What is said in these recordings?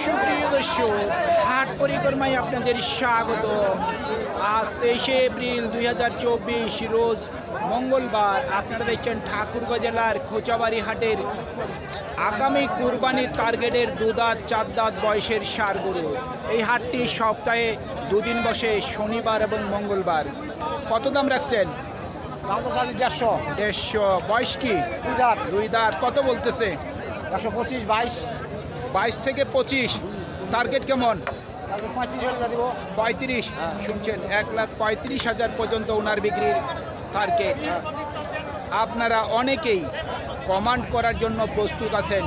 সুপ্রিয় দর্শক হাট পরিক্রমায় আপনাদের স্বাগত। আজ তেইশে এপ্রিল দুই হাজার চব্বিশ রোজ মঙ্গলবার। আপনারা দেখছেন ঠাকুরগাঁ জেলার খোঁচাবাড়ি হাটের আগামী কুরবানির টার্গেটের দুদাঁত চার দাঁত বয়সের সার গরু এই হাটটি সপ্তাহে দুদিন বসে শনিবার এবং মঙ্গলবার। কত দাম রাখছেন? দেড়শো। দেড়শো। বয়স কি? দুই দাঁত। দুই দাঁত। কত বলতেছে? একশো পঁচিশ বাইশ। বাইশ থেকে পঁচিশ। টার্গেট কেমন? পঁয়ত্রিশ। শুনছেন, এক লাখ পঁয়ত্রিশ হাজার পর্যন্ত ওনার বিক্রির টার্গেট আপনারা অনেকেই কমান্ড করার জন্য প্রস্তুত আছেন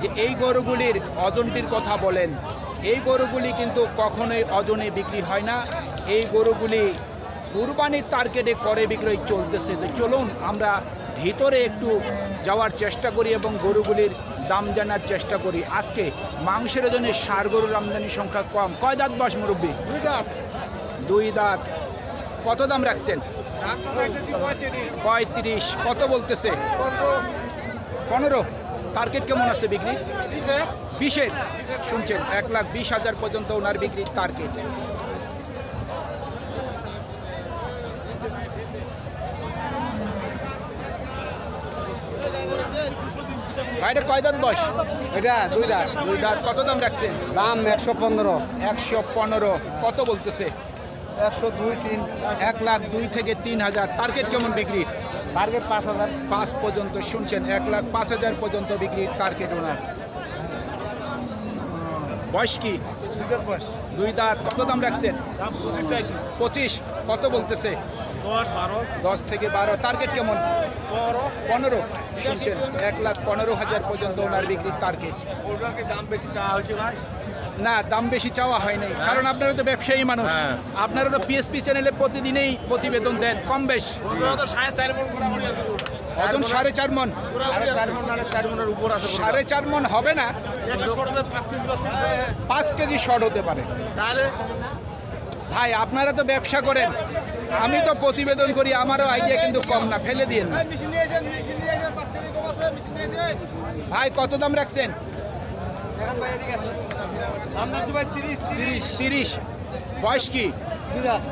যে এই গরুগুলির ওজনটির কথা বলেন। এই গরুগুলি কিন্তু কখনোই ওজনে বিক্রি হয় না। এই গরুগুলি কুরবানির টার্গেটে করে বিক্রয় চলতেছে। তো চলুন আমরা ভিতরে একটু যাওয়ার চেষ্টা করি এবং গরুগুলির দাম জানার চেষ্টা করি। আজকে মাংসের ওজনে সার গরুর আমদানি সংখ্যা কম। কয় দাঁত বাস মুরব্বী? দুই দাঁত। দুই দাঁত। কত দাম রাখছেন? পঁয়ত্রিশ। কত বলতেছে? পনেরো। টার্গেট কেমন আছে বিক্রি বিশের? শুনছেন এক লাখ বিশ হাজার পর্যন্ত ওনার বিক্রির টার্গেট। বাইরে কয় দাঁত বয়স? এটা দুই দাঁত। দুই দাঁত। কত দাম রাখছেন? দাম একশো পনেরো। একশো পনেরো। কত বলতেছে? একশো দুই তিন। এক লাখ দুই থেকে তিন হাজার। টার্গেট কেমন বিক্রির টার্গেট পাঁচ হাজার। পাঁচ পর্যন্ত শুনছেন এক লাখ পাঁচ হাজার পর্যন্ত বিক্রির টার্গেট ওনার। বয়স কি? দুই দাঁত কত দাম রাখছেন? পঁচিশ কত বলতেছে? দশ বারো। দশ থেকে বারো। টার্গেট কেমন? পনেরো। শুনছেন এক লাখ পনেরো হাজার পর্যন্ত ওনার বিক্রির টার্গেট ওটার কি দাম বেশি চাওয়া হয়েছে ভাই? না দাম বেশি চাওয়া হয়নি কারণ আপনারা তো ব্যবসায়ী মানুষ। হ্যাঁ। আপনারা তো পিএসপি চ্যানেলে প্রতিদিনই প্রতিবেদন দেন কম বেশ। তো সাড়ে চার মন সাড়ে চার মন। সাড়ে চার মন চার মনের উপর সাড়ে চার হবে না। পাঁচ কেজি শর্ট হতে পারে। ভাই আপনারা তো ব্যবসা করেন। আমি তো প্রতিবেদন করি আমারও আইডিয়া কিন্তু কম না ফেলে দিন ভাই কত দাম রাখছেন? তিরিশ। বয়স কি?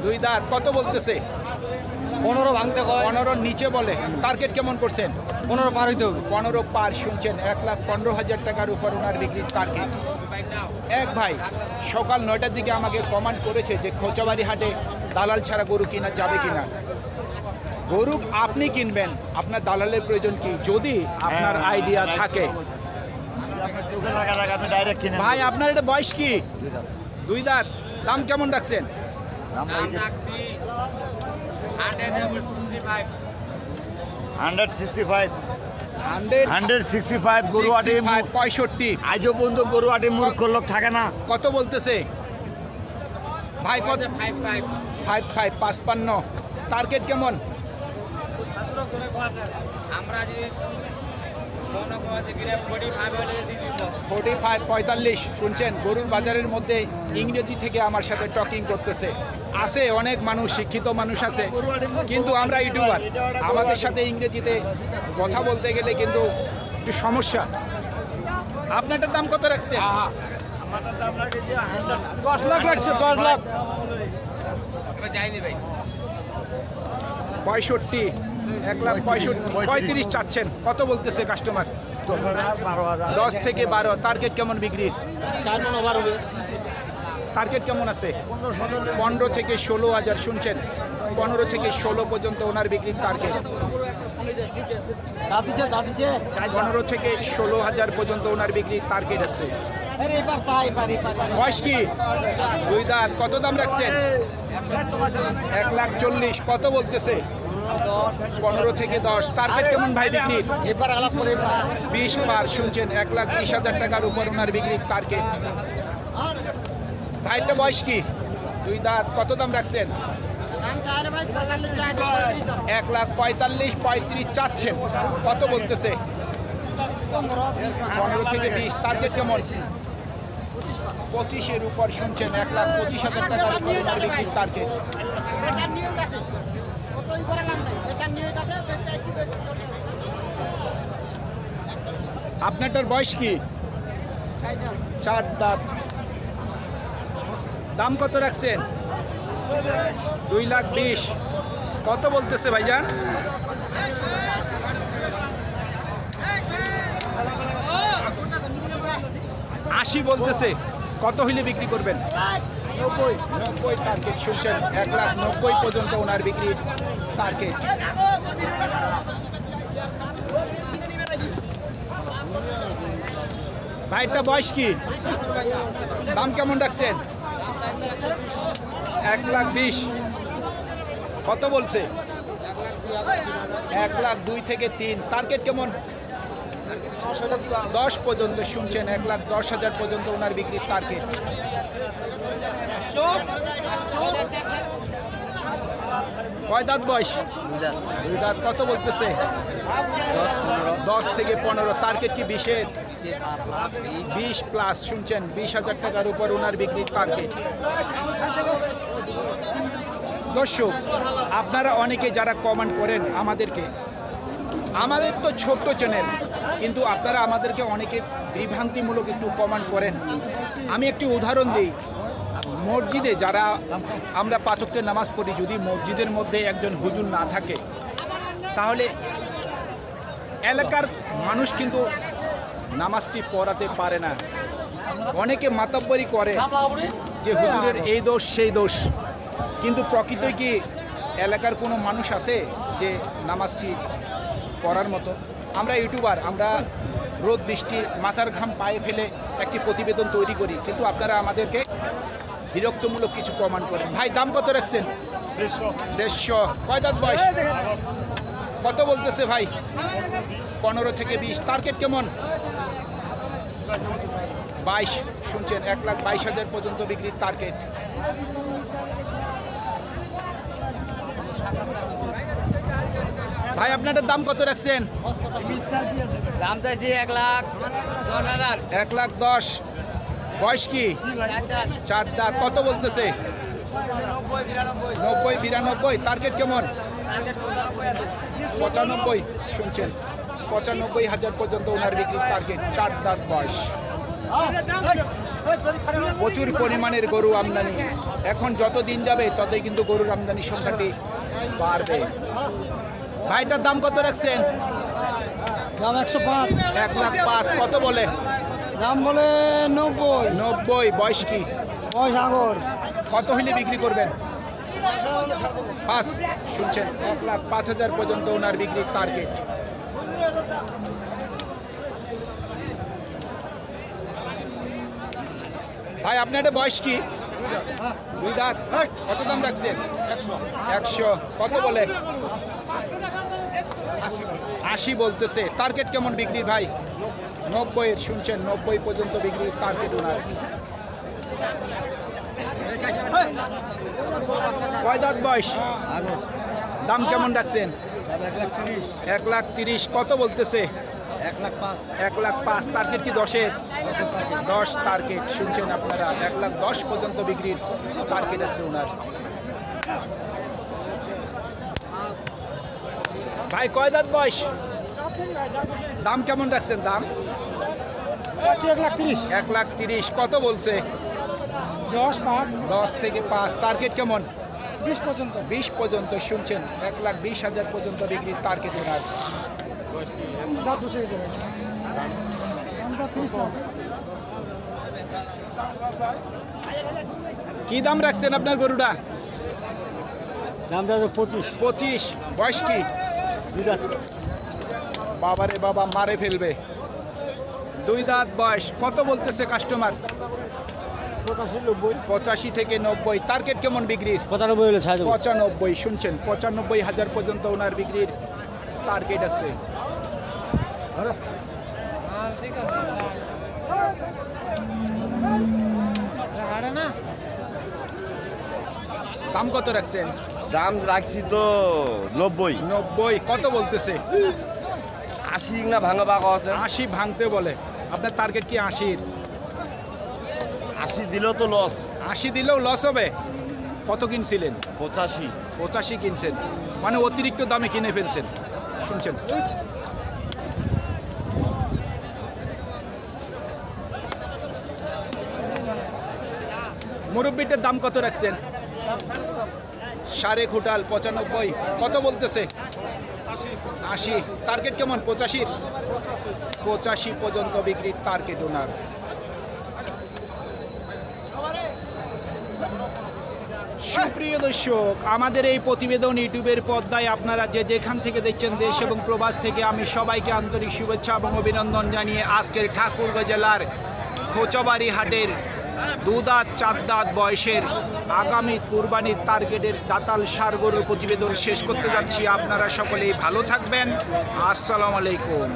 দুই দাঁত। কত বলতেছে? পনেরো ভাঙতে পনেরোর নিচে বলে। টার্গেট কেমন করছেন? পনেরো পার হইতে হবে। পনেরো পার শুনছেন এক লাখ পনেরো হাজার টাকার উপর ওনার বিক্রির টার্গেট। এক ভাই সকাল নয়টার দিকে আমাকে কমান্ড করেছে যে খোঁচাবাড়ি হাটে দালাল ছাড়া গরু কিনা যাবে কিনা। গরু আপনি কিনবেন আপনার দালালের প্রয়োজন কি? যদি আপনার আইডিয়া থাকে। ভাই আপনার এটা বয়স কি? দুই দাঁত। দাম কেমন রাখছেন? Hundred sixty five hundred hundred sixty five গরুয়াটি পঁয়ষট্টি। আজও পর্যন্ত গরুয়াটি মূর্খ লোক থাকে না। কত বলতেছে? ভাই কত ফাইভ ফাইভ পাঁচপান্ন। টার্গেট কেমন? আমরা যদি মনে করি যে ফোর্টি ফাইভ হলে দিয়ে দিব ফোর্টি ফাইভ পঁয়তাল্লিশ শুনছেন? গরুর বাজারের মধ্যে ইংরেজি থেকে আমার সাথে টকিং করতেছে। আছে অনেক মানুষ শিক্ষিত মানুষ আছে কিন্তু আমরা ইউটিউবার। আমাদের সাথে ইংরেজিতে কথা বলতে গেলে কিন্তু একটু সমস্যা। আপনারটার দাম কত রাখছে দশ লাখ লাগছে দশ লাখ। যাইনি ভাই। পঁয়ষট্টি। এক লাখ পঁয়ষট্টি পঁয়ত্রিশ। চাচ্ছেন। কত বলতেছে কাস্টমার দশ থেকে বারো টার্গেট কেমন বিক্রির? চার টার্গেট কেমন আছে? পনেরো থেকে ষোলো হাজার শুনছেন। পনেরো থেকে ষোলো পর্যন্ত ওনার বিক্রির টার্গেট দাদিছে দাদিছে পনেরো থেকে ষোলো হাজার পর্যন্ত ওনার বিক্রির টার্গেট আছে। আরে এবার তাই পারি পারি বয়স কি? দুই দাঁত। কত দাম রাখছেন? এক লাখ চল্লিশ। কত বলতেছে? পনেরো থেকে দশ। টার্গেট কেমন ভাই বিক্রির এবার আলাপ করে বিশ পার শুনছেন এক লাখ বিশ হাজার টাকার উপর ওনার বিক্রি টার্গেট ভাইটা বয়স কি? দুই দাঁত কত দাম রাখছেন? এক লাখ পঁয়তাল্লিশ পঁয়ত্রিশ চাচ্ছেন। কত বলতেছে? পনেরো। থেকে বিশ টার্গেট কেমন? পঁচিশের উপর শুনছেন এক লাখ পঁচিশ হাজার টাকার উপর ওনার বিক্রির টার্গেট আপনারটার বয়স কি? চার দাঁত দাম কত রাখছেন? দুই লাখ বিশ। কত বলতেছে ভাইজান? আশি বলতেছে। কত হইলে বিক্রি করবেন? নব্বই। নব্বই টার্গেট শুনছেন। এক লাখ নব্বই পর্যন্ত ওনার বিক্রির টার্গেট ভাইটা বয়স কি? দাম কেমন রাখছেন? এক লাখ বিশ। কত বলছে? এক লাখ দুই থেকে তিন। টার্গেট কেমন? দশ পর্যন্ত শুনছেন, এক লাখ দশ হাজার পর্যন্ত ওনার বিক্রির টার্গেট। কয় দাঁত বয়স? দুই দাঁত। কত বলতেছে? দশ থেকে পনেরো। টার্গেট কি বিশের? বিশ প্লাস শুনছেন? বিশ হাজার টাকার উপর ওনার বিক্রির টার্গেট। দর্শক আপনারা অনেকে যারা কমেন্ট করেন আমাদেরকে আমাদের তো ছোট্ট চ্যানেল কিন্তু আপনারা আমাদেরকে অনেকে বিভ্রান্তিমূলক একটু কমেন্ট করেন। আমি একটি উদাহরণ দিই। মসজিদে যারা আমরা পাচকের নামাজ পড়ি, যদি মসজিদের মধ্যে একজন হুজুর না থাকে, তাহলে এলাকার মানুষ কিন্তু নামাজটি পড়াতে পারে না। অনেকে মাতাব্বরি করে যে, হুজুরের এই দোষ, সেই দোষ। কিন্তু প্রকৃতই কি এলাকার কোনো মানুষ আছে যে নামাজটি পড়ার মতো? আমরা ইউটিউবার, আমরা রোদ, বৃষ্টি, মাথার ঘাম, পায়ে ফেলে একটি প্রতিবেদন তৈরি করি। কিন্তু আপনারা আমাদেরকে বিরক্তমূলক কিছু প্রমাণ করেন। ভাই দাম কত রাখছেন? দেড়শো। কয় দাঁত বয়স? কত বলতেছে ভাই? পনেরো থেকে বিশ। টার্গেট কেমন? বাইশ। শুনছেন এক লাখ বাইশ হাজার পর্যন্ত বিক্রির টার্গেট ভাই আপনাদের দাম কত রাখছেন? দাম চাইছি এক লাখ দশ হাজার। এক লাখ দশ। বয়স কি? চার দাঁত। কত বলতেছে? নব্বই বিরানব্বই। নব্বই টার্গেট কেমন? পঁচানব্বই পঁচানব্বই শুনছেন। পঁচানব্বই হাজার পর্যন্ত ওনার বিক্রির টার্গেট চার দাঁত বয়স। প্রচুর পরিমাণের গরু আমদানি। এখন যত দিন যাবে ততই কিন্তু গরুর আমদানির সংখ্যাটি বাড়বে। ভাইটার দাম কত রাখছেন? দাম একশো পাঁচ। এক লাখ পাঁচ। কত বলে? দাম বলে নব্বই। নব্বই বয়স কি? বয়স আগর। কত হইলে বিক্রি করবেন? পাঁচ। শুনছেন এক লাখ পাঁচ হাজার পর্যন্ত ওনার বিক্রির টার্গেট ভাই আপনার এটা বয়স কি? দুই দাঁত। কত দাম রাখছেন? একশো। কত বলে? আশি বলতেছে। টার্গেট কেমন বিক্রির ভাই? নব্বইয়ের শুনছেন, নব্বই পর্যন্ত বিক্রির টার্গেট ওনার কয় দাঁত বয়স? দাম কেমন রাখছেন? এক লাখ তিরিশ। কত বলতেছে? এক লাখ পাঁচ। এক লাখ পাঁচ টার্গেট কি দশের? দশ টার্গেট শুনছেন আপনারা, এক লাখ দশ পর্যন্ত বিক্রির টার্গেট আছে ওনার ভাই, কয় দাঁত বয়স? দাম কেমন রাখছেন? দাম? এক লাখ তিরিশ। এক লাখ তিরিশ। কত বলছে? দশ পাঁচ। দশ থেকে পাঁচ। টার্গেট কেমন? বিশ পর্যন্ত। বিশ পর্যন্ত শুনছেন? এক লাখ বিশ হাজার পর্যন্ত বিক্রির টার্গেট ওনার। কি দাম রাখছেন আপনার গরুটা? দাম পঁচিশ। পঁচিশ। বয়স কি? দুই বাবারে বাবা মারে ফেলবে। দুই দাঁত বয়স কত বলতেছে কাস্টমার পঁচাশি নব্বই পঁচাশি থেকে নব্বই। টার্গেট কেমন বিক্রির? পঁচানব্বই হলে পঁচানব্বই শুনছেন? পঁচানব্বই হাজার পর্যন্ত ওনার বিক্রির টার্গেট আছে। দাম কত রাখছেন? দাম রাখছি তো নব্বই। নব্বই কত বলতেছে? আশি না ভাঙা বাঘ আছে? আশি ভাঙতে বলে। আপনার টার্গেট কি আশির? আশি দিলেও তো লস আশি দিলেও লস হবে। কত কিনছিলেন? পঁচাশি। পঁচাশি কিনছেন। মানে অতিরিক্ত দামে কিনে ফেলছেন। শুনছেন? মুরব্বিটার দাম কত রাখছেন? সাড়ে খুটাল পঁচানব্বই। কত বলতেছে? আশি টার্গেট কেমন? পঁচাশির পঁচাশি পর্যন্ত বিক্রির টার্গেট ওনার সুপ্রিয় দর্শক, আমাদের এই প্রতিবেদন ইউটিউবের পর্দায় আপনারা যে যেখান থেকে দেখছেন দেশ এবং প্রবাস থেকে আমি সবাইকে আন্তরিক শুভেচ্ছা এবং অভিনন্দন জানিয়ে আজকের ঠাকুরগাঁ জেলার খোঁচাবাড়ি হাটের দুদাঁত চার দাঁত বয়সের আগামী কুরবানির টার্গেটের দাতাল সার গরুর প্রতিবেদন শেষ করতে যাচ্ছি। আপনারা সকলেই ভালো থাকবেন। আসসালামু আলাইকুম।